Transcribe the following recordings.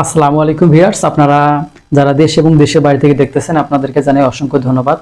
আসসালামু আলাইকুম ভিউয়ার্স, আপনারা যারা দেশ এবং দেশের বাইরে থেকে দেখতেছেন, আপনাদেরকে জানাই অসংখ্য ধন্যবাদ।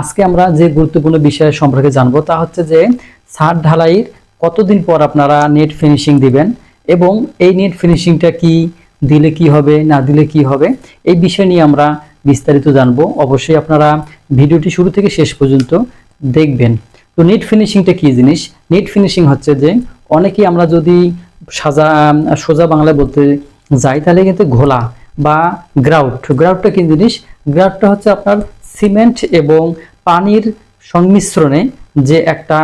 আজকে আমরা যে গুরুত্বপূর্ণ বিষয় সম্পর্কে জানব তা হচ্ছে যে ছাদ ঢালাইয়ের কতদিন পর আপনারা নেট ফিনিশিং দিবেন এবং এই নেট ফিনিশিংটা কি, দিলে কি হবে, না দিলে কি হবে, এই বিষয় নিয়ে আমরা বিস্তারিত জানব। অবশ্যই আপনারা ভিডিওটি শুরু থেকে শেষ পর্যন্ত দেখবেন। তো নেট ফিনিশিংটা কি জিনিস? নেট ফিনিশিং হচ্ছে যে অনেকেই আমরা যদি সাজা, সোজা বাংলায় বলতে যাই তাহলে কিন্তু ঘোলা বা গ্রাউট গ্রাউটটা কি জিনিস? গ্রাউটটা হচ্ছে আপনার সিমেন্ট এবং পানির সংমিশ্রণে যে একটা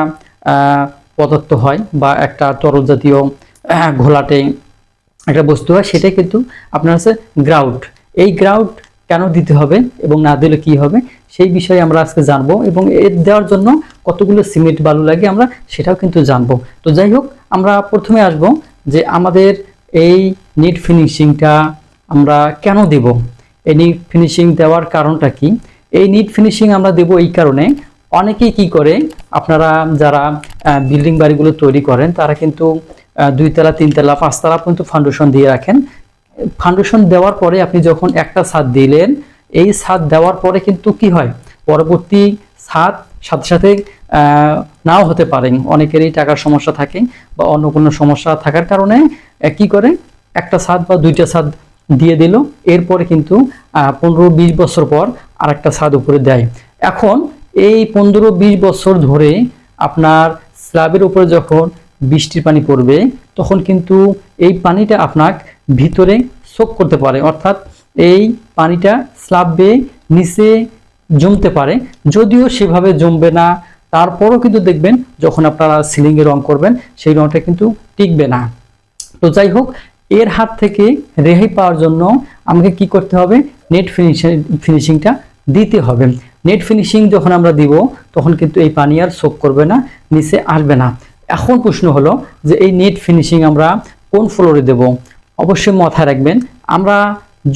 পদার্থ হয় বা একটা তরল জাতীয় ঘোলাটে একটা বস্তু হয়, সেটাই কিন্তু আপনার হচ্ছে গ্রাউট এই গ্রাউট কেন দিতে হবে এবং না দিলে কি হবে, সেই বিষয়ে আমরা আজকে জানব এবং এর দেওয়ার জন্য কতগুলো সিমেন্ট বালু লাগে আমরা সেটাও কিন্তু জানব। তো যাই হোক, আমরা প্রথমে আসব যে আমাদের এই নিট ফিনিশিংটা আমরা কেন দেব? এই নিট ফিনিশিং দেওয়ার কারণটা কি? এই নিট ফিনিশিং আমরা দেব এই কারণে অনেকেই কি করে? আপনারা যারা বিল্ডিং বাড়িগুলো তৈরি করেন, তারা কিন্তু দুইতলা, তিনতলা, পাঁচতলা পর্যন্ত ফাউন্ডেশন দিয়ে রাখেন। ফাউন্ডেশন দেওয়ার পরে আপনি যখন একটা ছাদ দিলেন, এই ছাদ দেওয়ার পরে কিন্তু কি হয়? পরবর্তী ছাদ সাথে সাথে নাও হতে পারেন। অনেকেরই টাকার সমস্যা থাকে বা অন্য কোনো সমস্যা থাকার কারণে কি করে? একটা ছাদ বা দুইটা ছাদ দিয়ে দিল। এরপরে কিন্তু পনেরো বিশ বছর পর আর একটা ছাদ উপরে দেয়। এখন এই পনেরো বিশ বছর ধরে আপনার স্ল্যাবের উপরে যখন বৃষ্টির পানি পড়বে, তখন কিন্তু এই পানিটা আপনার ভিতরে সোক করতে পারে। অর্থাৎ এই পানিটা স্ল্যাব বেয়ে নিচে জমতে পারে। যদিও সেভাবে জমবে না। তারপরও কিন্তু দেখবেন, যখন আপনারা সিলিংয়ে রং করবেন, সেই রংটা কিন্তু টিকবে না। তো যাই হোক এর হাত থেকে রেহাই পাওয়ার জন্য আমাকে কি করতে হবে? নেট ফিনিশিং ফিনিশিংটা দিতে হবে। নেট ফিনিশিং যখন আমরা দিব, তখন কিন্তু এই পানি আর সোক করবে না, নিচে আসবে না। এখন প্রশ্ন হলো যে এই নেট ফিনিশিং আমরা কোন ফ্লোরে দেব? অবশ্যই মাথায় রাখবেন, আমরা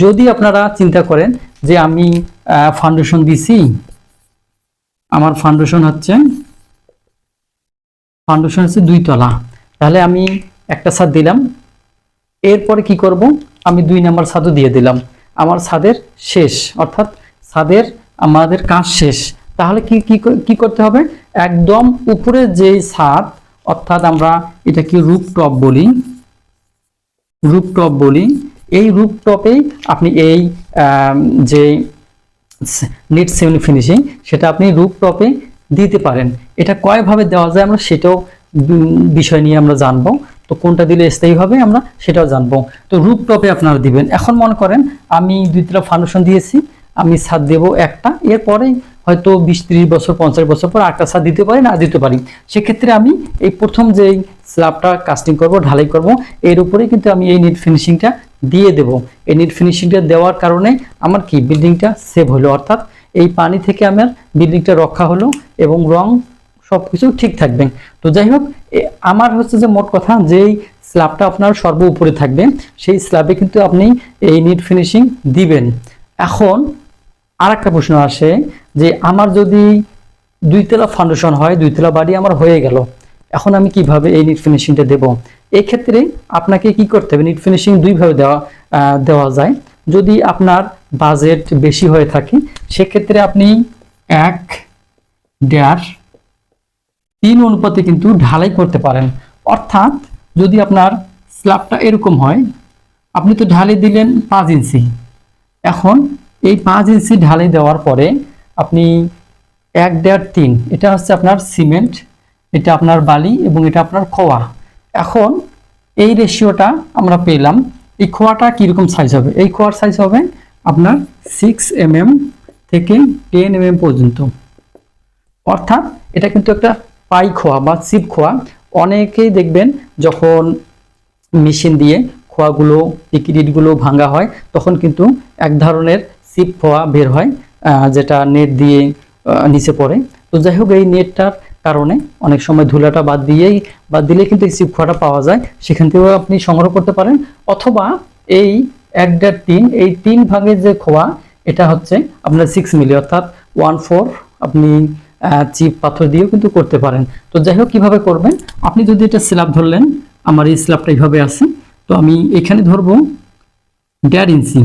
যদি আপনারা চিন্তা করেন যে আমি ফাউন্ডেশন দিছি, আমার ফাউন্ডেশন হচ্ছে ফাউন্ডেশন হচ্ছে দুই তলা। তাহলে আমি একটা ছাদ দিলাম এরপরে কি করব? আমি দুই নাম্বার ছাদও দিয়ে দিলাম। আমার ছাদের শেষ, অর্থাৎ ছাদের আমাদের কাজ শেষ। তাহলে কি কি করতে হবে? একদম উপরে যে ছাদ অর্থাৎ আমরা এটা কি রূপটপ বলি রূপটপ বলি, এই রূপটপেই আপনি এই যে নিট সেভেন ফিনিশিং, সেটা আপনি রূপটপে দিতে পারেন। এটা কয়ভাবে দেওয়া যায় আমরা সেটাও বিষয় নিয়ে আমরা জানব। তো কোনটা দিলে স্থায়ী হবে আমরা সেটাও জানব। তো রূপটপে আপনারা দিবেন। এখন মনে করেন, আমি দুই তিনটা ফাউন্ডেশন দিয়েছি, আমি ছাদ দেব একটা, এরপরে হয়তো বিশ, ত্রিশ বছর, পঞ্চাশ বছর পর একটা ছাদ দিতে পারি, না দিতে পারি। সেক্ষেত্রে আমি এই প্রথম যে স্ল্যাবটা কাস্টিং করব, ঢালাই করব, এর উপরেই কিন্তু আমি এই নিট ফিনিশিংটা দিয়ে দেব। এই নিট ফিনিশিংটা দেওয়ার কারণে আমার কি? বিল্ডিংটা সেভ হলো। অর্থাৎ এই পানি থেকে আমার বিল্ডিংটা রক্ষা হলো এবং রং সবকিছু ঠিক থাকবে। তো যাই হোক আমার হচ্ছে যে মোট কথা যেই স্ল্যাবটা আপনার সর্ব উপরে থাকবে, সেই স্ল্যাবে কিন্তু আপনি এই নিট ফিনিশিং দিবেন। এখন আর একটা প্রশ্ন আসে যে, আমার যদি দুই দুইতলা ফাউন্ডেশন হয় দুই দুইতলা বাড়ি আমার হয়ে গেল, এখন আমি কীভাবে এই নিট ফিনিশিংটা দেব? এই ক্ষেত্রে আপনাকে কি করতে হবে? নিট ফিনিশিং দুইভাবে দেওয়া দেওয়া যায়। যদি আপনার বাজেট বেশি হয়ে থাকে, সেক্ষেত্রে আপনি এক, দেড় তিন অনুপাতে কিন্তু ঢালাই করতে পারেন। অর্থাৎ যদি আপনার স্ল্যাবটা এরকম হয়, আপনি তো ঢালাই দিলেন পাঁচ ইঞ্চি। এখন এই পাঁচ ইঞ্চি ঢালাই দেওয়ার পরে আপনি এক দেড় তিন, এটা হচ্ছে আপনার সিমেন্ট, এটা আপনার বালি এবং এটা আপনার খোয়া। এখন এই রেশিওটা আমরা পেলাম, এই খোয়াটা কীরকম সাইজ হবে? এই খোয়ার সাইজ হবে আপনার সিক্স এম থেকে টেন এম পর্যন্ত। অর্থাৎ এটা কিন্তু একটা পাই খোয়া বা চিপ খোয়া, অনেকেই দেখবেন যখন মেশিন দিয়ে খোয়াগুলো টিকিটগুলো ভাঙা হয়, তখন কিন্তু এক ধরনের চিপ খোয়া বের হয় যেটা নেট দিয়ে নিচে পড়ে। তো যাই হোক, এই নেটটার কারণে অনেক সময় ধুলাটা বাদ দিয়েই, বাদ দিলে কিন্তু এই চিপ খোয়াটা পাওয়া যায়। সেখান থেকেও আপনি সংগ্রহ করতে পারেন। অথবা এই এক দেড় তিন, এই তিন ভাগের যে খোয়া, এটা হচ্ছে আপনার সিক্স মিলি অর্থাৎ ওয়ান ফোর আপনি চিপ পাথর দিয়েও কিন্তু করতে পারেন। তো যাই হোক, কীভাবে করবেন? আপনি যদি এটা স্ল্যাব ধরলেন, আমার এই স্ল্যাবটা এইভাবে আছে। তো আমি এখানে ধরবো দেড় ইঞ্চি।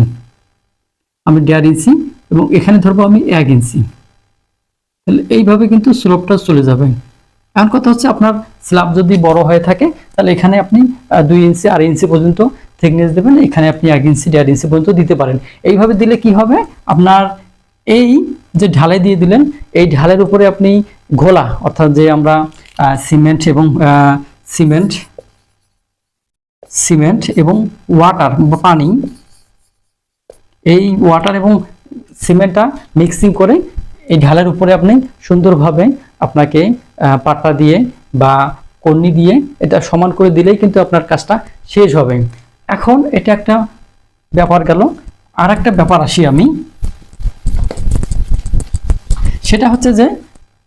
আমি দেড় ইঞ্চি এবং এখানে ধরবো আমি এক ইঞ্চি। তাহলে এইভাবে কিন্তু স্লোপটা চলে যাবে। এখন কথা হচ্ছে আপনার স্ল্যাব যদি বড় হয়ে থাকে, তাহলে এখানে আপনি দুই ইঞ্চি, আড়াই ইঞ্চি পর্যন্ত থিকনেস দেবেন। এখানে আপনি এক ইঞ্চি, দেড় ইঞ্চি পর্যন্ত দিতে পারেন। এইভাবে দিলে কি হবে? আপনার এই যে ঢালাই দিয়ে দিলেন, এই ঢালের উপরে আপনি ঘোলা, অর্থাৎ যে আমরা সিমেন্ট এবং সিমেন্ট সিমেন্ট এবং ওয়াটার পানি, এই ওয়াটার এবং সিমেন্টটা মিক্সিং করে এই ঢালের উপরে আপনি সুন্দরভাবে আপনাকে পাট্টা দিয়ে বা কর্নি দিয়ে এটা সমান করে দিলেই কিন্তু আপনার কাজটা শেষ হবে। এখন এটা একটা ব্যাপার গেল। আর একটা ব্যাপার আসি আমি। সেটা হচ্ছে যে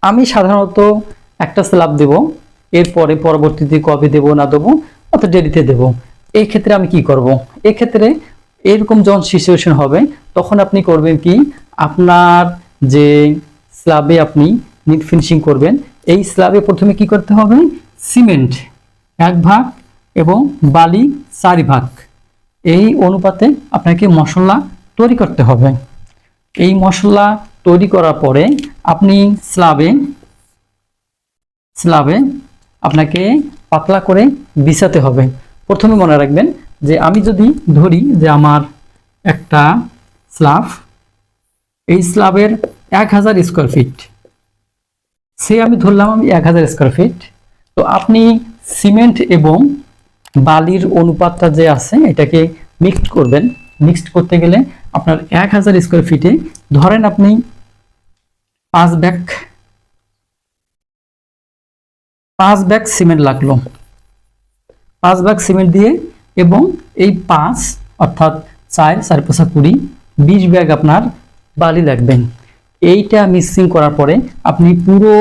আমি সাধারণত একটা স্ল্যাব দেব, এরপরে পরবর্তীতে কবে দেব না দেবো অত দেরিতে দেব। এই ক্ষেত্রে আমি কি করব? এই ক্ষেত্রে এরকম যখন সিচুয়েশন হবে, তখন আপনি করবেন কি? আপনার যে স্ল্যাবে আপনি নিট ফিনিশিং করবেন, এই স্ল্যাবে প্রথমে কি করতে হবে? সিমেন্ট এক ভাগ এবং বালি চারি ভাগ। এই অনুপাতে আপনাকে মশলা তৈরি করতে হবে। এই মশলা তৈরি করার পরে আপনি স্লাবে স্লাবে আপনাকে পাতলা করে বিছাতে হবে। প্রথমে মনে রাখবেন যে আমি যদি ধরি যে আমার একটা স্লাব এই স্লাবের এক হাজার স্কোয়ার ফিট, সে আমি ধরলাম আমি এক হাজার স্কোয়ার ফিট। তো আপনি সিমেন্ট এবং বালির অনুপাতটা যে আছে, এটাকে মিক্সড করবেন। মিক্সড করতে গেলে আপনার এক হাজার স্কোয়ার ফিটে ধরেন আপনি পাঁচ ব্যাগ পাঁচ ব্যাগ সিমেন্ট লাগল। পাঁচ ব্যাগ সিমেন্ট দিয়ে এবং এই পাঁচ, অর্থাৎ চার চার পাঁচা কুড়ি, বিশ ব্যাগ আপনার বালি লাগবেন এইটা মিক্সিং করার পরে আপনি পুরো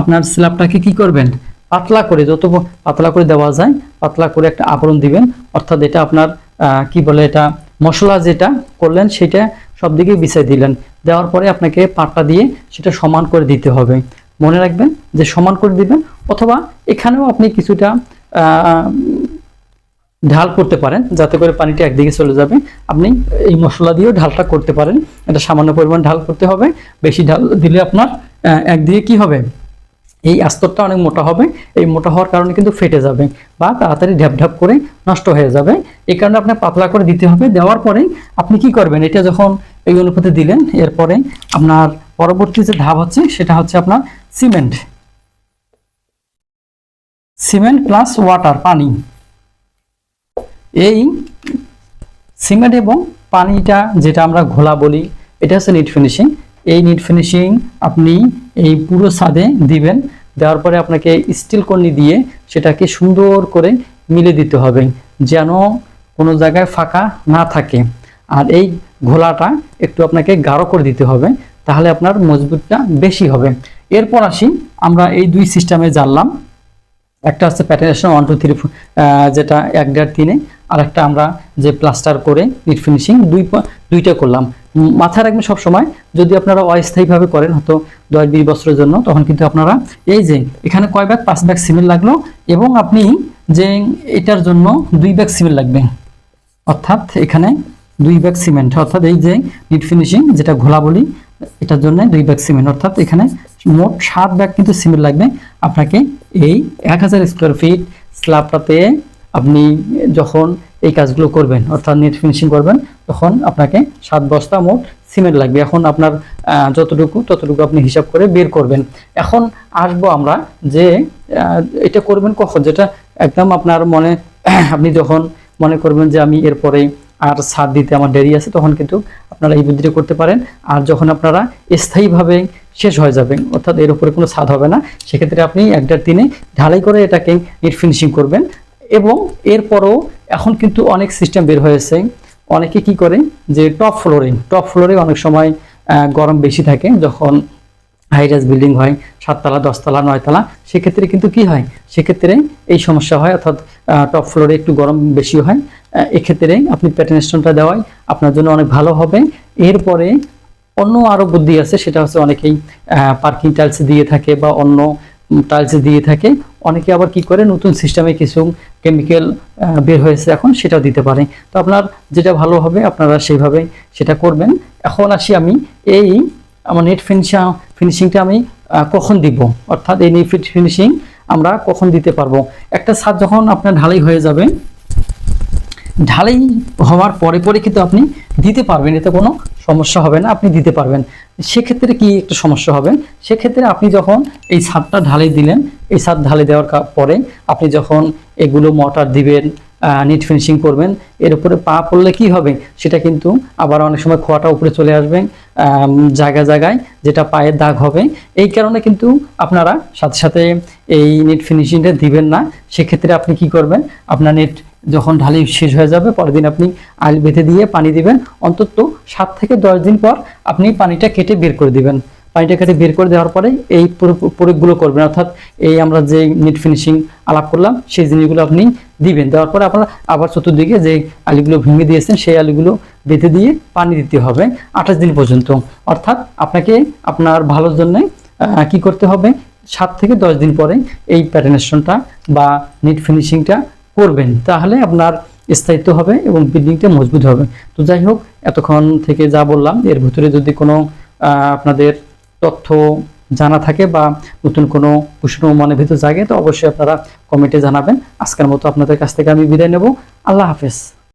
আপনার স্ল্যাবটাকে কি করবেন? পাতলা করে যত পাতলা করে দেওয়া যায়, পাতলা করে একটা আবরণ দিবেন। অর্থাৎ এটা আপনার কি বলে এটা, মশলা যেটা করলেন সেটা সব দিকে বিছিয়ে দিলেন। দেওয়ার পরে আপনাকে পাটটা দিয়ে সেটা সমান করে দিতে হবে। মনে রাখবেন যে সমান করে দিবেন অথবা এখানেও আপনি কিছুটা ঢাল করতে পারেন যাতে করে পানিটা একদিকে চলে যাবে। আপনি এই মশলা দিয়েও ঢালটা করতে পারেন। এটা সামান্য পরিমাণ ঢাল করতে হবে। বেশি ঢাল দিলে আপনার একদিকে কি হবে? এই আস্তরটা অনেক মোটা হবে, এই মোটা হওয়ার কারণে কিন্তু ফেটে যাবে বা তাড়াতাড়ি ঢ্যাপ করে নষ্ট হয়ে যাবে। এই কারণে আপনার পাতলা করে দিতে হবে। দেওয়ার পরে আপনি কি করবেন? এটা যখন এই অনুপাতে দিলেন, এরপরে আপনার পরবর্তী যে ধাপ হচ্ছে, সেটা হচ্ছে আপনার সিমেন্ট। সিমেন্ট প্লাস ওয়াটার পানি। এই সিমেন্ট এবং পানিটা যেটা আমরা ঘোলা বলি, এটা হচ্ছে নিট ফিনিশিং এই নিট ফিনিশিং আপনি এই পুরো ছাদে দিবেন। দেওয়ার পরে আপনাকে স্টিল কর্নি দিয়ে সেটাকে সুন্দর করে মিলে দিতে হবে যেন কোনো জায়গায় ফাঁকা না থাকে। আর এই ঘোলাটা একটু আপনাকে গাঢ় করে দিতে হবে, তাহলে আপনার মজবুতটা বেশি হবে। এরপর আসি, আমরা এই দুই সিস্টেমে জানলাম। একটা হচ্ছে প্যাটার্নেশন ওয়ান টু থ্রি যেটা এক, দেড়, তিনে। আর একটা আমরা যে প্লাস্টার করে নিট ফিনিশিং দুই দুইটা করলাম। মাথায় রাখবেন সব সময় যদি আপনারা অস্থায়ীভাবে করেন হয়তো দশ বিশ বছরের জন্য, তখন কিন্তু আপনারা এই যে এখানে কয় ব্যাগ? পাঁচ ব্যাগ সিমেন্ট লাগল এবং আপনি যে এটার জন্য দুই ব্যাগ সিমেন্ট লাগবে। অর্থাৎ এখানে দুই ব্যাগ সিমেন্ট অর্থাৎ এই যে নিট ফিনিশিং যেটা ঘোলা বলি, এটার জন্য দুই ব্যাগ সিমেন্ট অর্থাৎ এখানে মোট সাত ব্যাগ কিন্তু সিমেন্ট লাগবে। আপনাকে এই এক হাজার স্কোয়ার ফিট স্ল্যাবটাতে আপনি যখন এই কাজগুলো করবেন, অর্থাৎ নেট ফিনিশিং করবেন, তখন আপনাকে সাত বস্তা মোট সিমেন্ট লাগবে। এখন আপনার যতটুকু, ততটুকু আপনি হিসাব করে বের করবেন। এখন আসব আমরা যে এটা করবেন কখন? যেটা একদম আপনার মনে, আপনি যখন মনে করবেন যে আমি এরপরে আর ছাদ দিতে আমার দেরি আছে, তখন কিন্তু আপনারা এই বুদ্ধিটা করতে পারেন। আর যখন আপনারা স্থায়ীভাবে শেষ হয়ে যাবে, অর্থাৎ এর উপরে কোনো ছাদ হবে না, সেক্ষেত্রে আপনি একটার দিনে ঢালাই করে এটাকে নেট ফিনিশিং করবেন। এবং এরপরও এখন কিন্তু অনেক সিস্টেম বের হয়েছে। অনেকে কি করে যে টপ ফ্লোরে টপ ফ্লোরে অনেক সময় গরম বেশি থাকে, যখন হাইরাস বিল্ডিং হয়, সাততলা, দশতলা, নয়তলা, সেক্ষেত্রে কিন্তু কি হয়? সেক্ষেত্রে এই সমস্যা হয়, অর্থাৎ টপ ফ্লোরে একটু গরম বেশি হয় এক্ষেত্রে আপনি প্যাটার্নেশনটা দেওয়াই আপনার জন্য অনেক ভালো হবে। এরপরে অন্য আরও বুদ্ধি আছে, সেটা হচ্ছে অনেকেই পার্কিং টাইলস দিয়ে থাকে বা অন্য টাইলসে দিয়ে থাকে। অনেকে আবার কি করে? নতুন সিস্টেমে কিছু কেমিক্যাল বের হয়েছে এখন, সেটাও দিতে পারে। তো আপনার যেটা ভালো হবে, আপনারা সেইভাবে সেটা করবেন। এখন আসি আমি এই আমার নেট ফিনিশিং ফিনিশিংটা আমি কখন দিব? অর্থাৎ এই নেট ফিনিশিং আমরা কখন দিতে পারব? একটা ছাদ যখন আপনার ঢালাই হয়ে যাবে, ঢালাই হওয়ার পরে পরে কিন্তু আপনি দিতে পারবেন। এতে কোনো সমস্যা হবে না আপনি দিতে পারবেন। সেক্ষেত্রে কি একটা সমস্যা হবে? সেক্ষেত্রে আপনি যখন এই ছাদটা ঢালাই দিলেন এই ছাদ ঢালাই দেওয়ার পরে আপনি যখন এগুলো মোটর দিবেন নিট ফিনিশিং করবেন এর উপরে পা পড়লে কি হবে? সেটা কিন্তু আবার অনেক সময় খোয়াটা উপরে চলে আসবে আম, জায়গায় জায়গায় যেটা পায়ের দাগ হবে। এই কারণে কিন্তু আপনারা সাথে সাথে এই নেট ফিনিশিংটা দিবেন না। সেক্ষেত্রে আপনি কি করবেন? আপনার নেট যখন ঢালি শেষ হয়ে যাবে, পরের দিন আপনি আইল বেঁধে দিয়ে পানি দিবেন। অন্তত সাত থেকে দশ দিন পর আপনি পানিটা কেটে বের করে দিবেন। পানিটা কেটে বের করে দেওয়ার পরে এই প্রয়োগ- প্রয়োগগুলো করবেন। অর্থাৎ এই আমরা যে নেট ফিনিশিং আলাপ করলাম, সেই জিনিসগুলো আপনি দিবেন। দেওয়ার পরে আপনার আবার চতুর্দিকে যে আলুগুলো ভেঙে দিয়েছেন, সেই আলুগুলো বেঁধে দিয়ে পানি দিতে হবে আঠাশ দিন পর্যন্ত। অর্থাৎ আপনাকে আপনার ভালোর জন্য কি করতে হবে? সাত থেকে দশ দিন পরে এই প্যাটার্নেশনটা বা নেট ফিনিশিংটা করবেন, তাহলে আপনার স্থায়িত্ব হবে এবং বিল্ডিংটা মজবুত হবে। তো যাই হোক, এতক্ষণ থেকে যা বললাম, এর ভিতরে যদি কোনো আপনাদের তথ্য জানা থাকে বা নতুন কোনো প্রশ্ন মনে ভিতর জাগে, তো অবশ্যই আপনারা কমেন্টে জানাবেন। আজকের মতো আপনাদের কাছ থেকে আমি বিদায় নেব। আল্লাহ হাফেজ।